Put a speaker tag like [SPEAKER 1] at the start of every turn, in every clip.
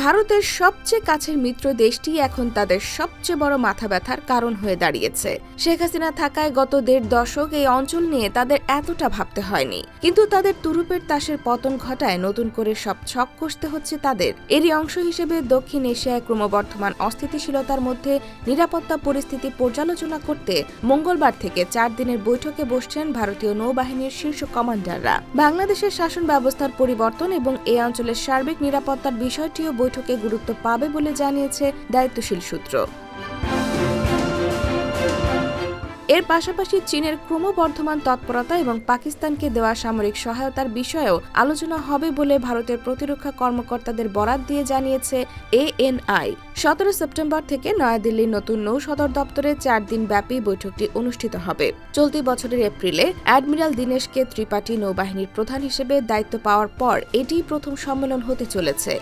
[SPEAKER 1] ভারতের সবচেয়ে কাছের মিত্র দেশটি এখন তাদের সবচেয়ে বড় মাথা ব্যথার কারণ হয়ে দাঁড়িয়েছে। শেখ হাসিনা থাকায় গত দেড় দশক এই অঞ্চল নিয়ে তাদের এতটা ভাবতে হয়নি। কিন্তু তাদের তুরুপের তাসের পতন ঘটায় নতুন করে সব ছক কষতে হচ্ছে তাদের। এরই অংশ হিসেবে দক্ষিণ এশিয়ায় ক্রমবর্ধমান অস্থিতিশীলতার মধ্যে নিরাপত্তা পরিস্থিতি পর্যালোচনা করতে মঙ্গলবার থেকে চার দিনের বৈঠকে বসছেন ভারতীয় নৌবাহিনীর শীর্ষ কমান্ডাররা। বাংলাদেশের শাসন ব্যবস্থার পরিবর্তন এবং এই অঞ্চলের সার্বিক নিরাপত্তার বিষয়টিও বৈঠকে গুরুত্ব পাবে বলে জানিয়েছে দায়িত্বশীল সূত্র। এর পাশাপাশি চীনের ক্রমবর্ধমান তৎপরতা এবং পাকিস্তানকে দেওয়া সামরিক সহায়তার বিষয়েও আলোচনা হবে বলে ভারতের প্রতিরক্ষা কর্মকর্তাদের বরাত দিয়ে জানিয়েছে এএনআই। সতেরো সেপ্টেম্বর থেকে নয়াদিল্লির নতুন নৌ সদর দপ্তরে চার দিন ব্যাপী বৈঠকটি অনুষ্ঠিত হবে। চলতি বছরের এপ্রিলে অ্যাডমিরাল দীনেশকে ত্রিপাঠী নৌবাহিনীর প্রধান হিসেবে দায়িত্ব পাওয়ার পর এটিই প্রথম সম্মেলন হতে চলেছে।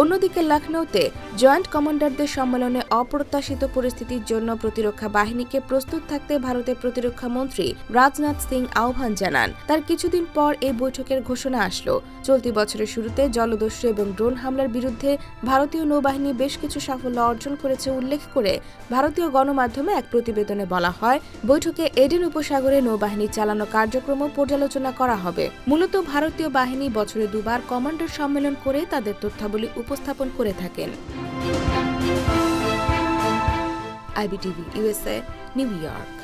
[SPEAKER 1] অন্যদিকে লখনৌতে জয়েন্ট কমান্ডারদের সম্মেলনে অপ্রত্যাশিত পরিস্থিতির জন্য প্রতিরক্ষা বাহিনীকে প্রস্তুত থাকতে ভারতের প্রতিরক্ষা মন্ত্রী রাজনাথ সিং আহ্বান জানান। তার কিছুদিন পর এই বৈঠকের ঘোষণা আসলো। চলতি বছরের শুরুতে জলদস্যু এবং ড্রোন হামলার বিরুদ্ধে ভারতীয় নৌবাহিনী বেশ কিছু সাফল্য অর্জন করেছে উল্লেখ করে ভারতীয় গণমাধ্যমে এক প্রতিবেদনে বলা হয়, বৈঠকে এডেন উপসাগরে নৌবাহিনী চালানো কার্যক্রমও পর্যালোচনা করা হবে। মূলত ভারতীয় বাহিনী বছরে দুবার কমান্ডার সম্মেলন করে তাদের তথ্যাবলী উপস্থাপন করে থাকেন। IBTV USA new York